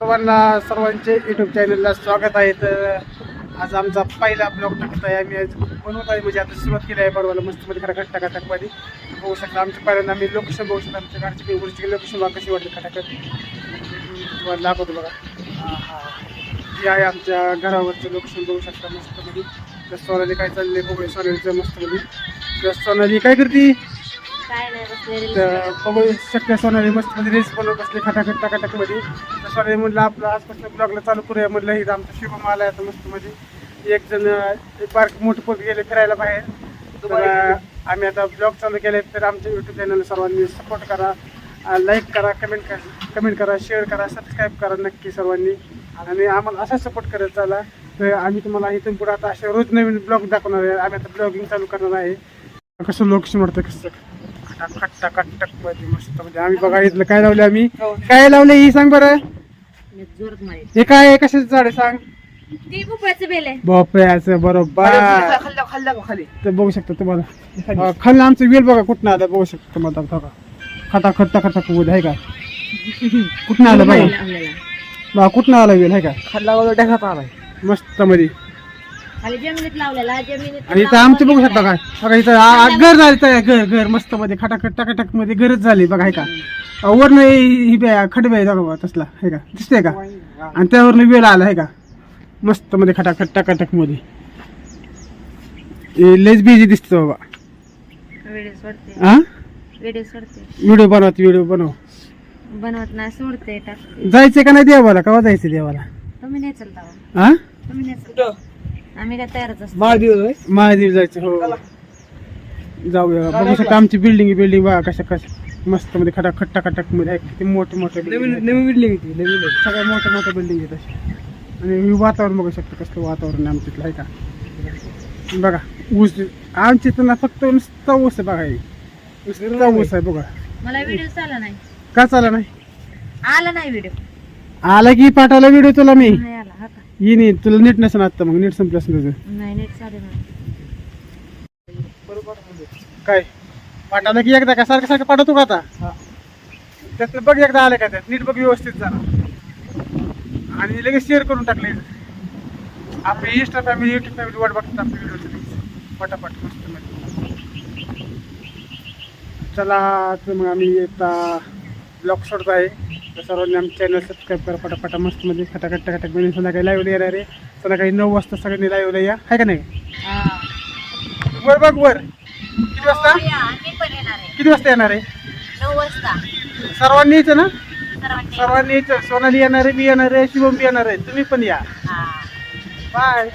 सर्वांना सर्वांचे युट्यूब चॅनलला स्वागत आहे. तर आज आमचा पहिला ब्लॉग टाकत आहे आम्ही. आज बनवत आहे म्हणजे आता सुरुवात केली आहे बरोबर मस्त मध्ये खडा खट्टा बघू शकता आमच्या पहिल्यांदा आम्ही लोकेशन बघू शकतो. आमच्या गाडीची काही गोष्टी लोकेशन बघा कशी वाटली खटाखट तुम्हाला दाखवतो बघा. हां हां ही आहे आमच्या घरावरचं लोकेशन बघू शकता मस्तमध्ये तर सोनाली काय चाललंय बघूया. सोनालीचं मस्तमध्ये तर सोनाली काय करते? तर बघू शक्य सोनाली मस्त मध्ये रील्स बनवत बसले खटाखट टाकाटाकमध्ये. तर सोनाली म्हटलं आपलं आजपासून ब्लॉगला चालू करूया. म्हटलं इथं आमचं शुभम आलाय आता मस्त मध्ये एक जण एक पार्क मोठे पोट गेले फिरायला बाहेर. तर आम्ही आता ब्लॉग चालू केले. तर आमच्या युट्यूब चॅनल सर्वांनी सपोर्ट करा. लाईक करा कमेंट करा कमेंट करा शेअर करा सबस्क्राईब करा नक्की सर्वांनी. आणि आम्हाला असा सपोर्ट करत चला. तर आम्ही तुम्हाला इथून पुढे आता असे रोज नवीन ब्लॉग दाखवणार आहे. आम्ही आता ब्लॉगिंग चालू करणार आहे. कसं लोकेशन वाटतं कसं? मध्ये मस्त. म्हणजे आम्ही बघा इथलं काय लावले आम्ही. काय लावले ही सांग बरं. हे काय आहे? कशाचं झाड आहे सांग. ती भोपळ्याचं बेल आहे. भोपळ्याचं बरोबर. खाल्ला खाल्ला खाली तर बघू शकता तुम्हाला. अं, खाली आमचं वेल बघा कुठं आलं बघू शकता तुम्हाला बघा. खटा खट्टा खट्टा कुठं आहे का? कुठं आलं बघा? कुठं आलं वेल आहे का? खाल्ला वगैरे मस्त मध्ये. खाली जमिनीत लावलेला जमिनीत आणि इथं आमचं बघू शकता काय? बघा इथं आ- आ- घर झालं तयार घर घर मस्त मध्ये खटाखट टाकाटकमध्ये घरच झाली बघा आहे का? अं, वरनं ही ही बे- खडबे आहे बघा तसला आहे का? दिसतंय का? आणि त्यावरनं वेळ आला आहे का? मस्त मध्ये खटाखट टाकाटकमध्ये. हे लयच बिझी दिसतो बाबा व्हिडिओ सोडते हा व्हिडिओ सोडते व्हिडिओ बनवत व्हिडिओ बनव. बनवत नाही सोडते जायचंय का नाही देवाला? केव्हा जायचं देवाला? तुम्ही नाही चलता हो. हा तुम्ही नाही चलता. आम्ही काय तयारच असतो. माळदीव महादेव जायचं हो. जाऊया. बघू शकता आमची बिल्डिंग बिल्डिंग बघा कशा कशा मस्त मध्ये खटा खट्टा खटकमध्ये आहे. किती मोठे मोठे नवीन. नवीन बिल्डिंग होती नवीन आहे. सगळ्या मोठ्या मोठ्या बिल्डिंग आहेत अशा. आणि हे वातावरण बघू शकता कसलं वातावरण आहे आमच्या इथलं आहे का? बघा ऊस आमच्या इथं ना फक्त नुसता ऊस आहे बघा हे. नुसता ऊस आहे बघा. मला व्हिडिओ आला नाही. का चाला नाही? आला नाही व्हिडिओ आला की पाठवला व्हिडिओ तुला मी. नाही हा नाही तुला नीट नसेल आता मग नीट संपलं असेल तुझं. नाही नीट चालू नाही काय? पाठवलं की एकदा का? सारखं सारखं पाठवतो का आता? त्यातनं बघ एकदा आलं का त्यात नीट बघ व्यवस्थित जरा. आणि लगेच शेअर करून टाकले. आपली इंस्टा फॅमिली युट्यूब फॅमिली वाट बघतात आपल्या व्हिडिओची पटापट मस्त मध्ये चला तर मग आम्ही आता ब्लॉग सोडत आहे. तर सर्वांनी आमच्या चॅनल सबस्क्राईब करा पटापटा. मस्त मध्ये खटाखट टकाटकमध्ये संध्याकाळी लाईव्ह येणार आहे. संध्याकाळी नऊ वाजता सगळ्यांनी लाईव्हला या. आहे का नाही? हा. वर बघ वर. किती वाजता? आहे. किती वाजता येणार आहे? सर्वांनी यायचं ना? सर्वांनी यायचं. सोनाली येणार आहे मी येणार आहे शिवम बी येणार आहे. तुम्ही पण या. हा. बाय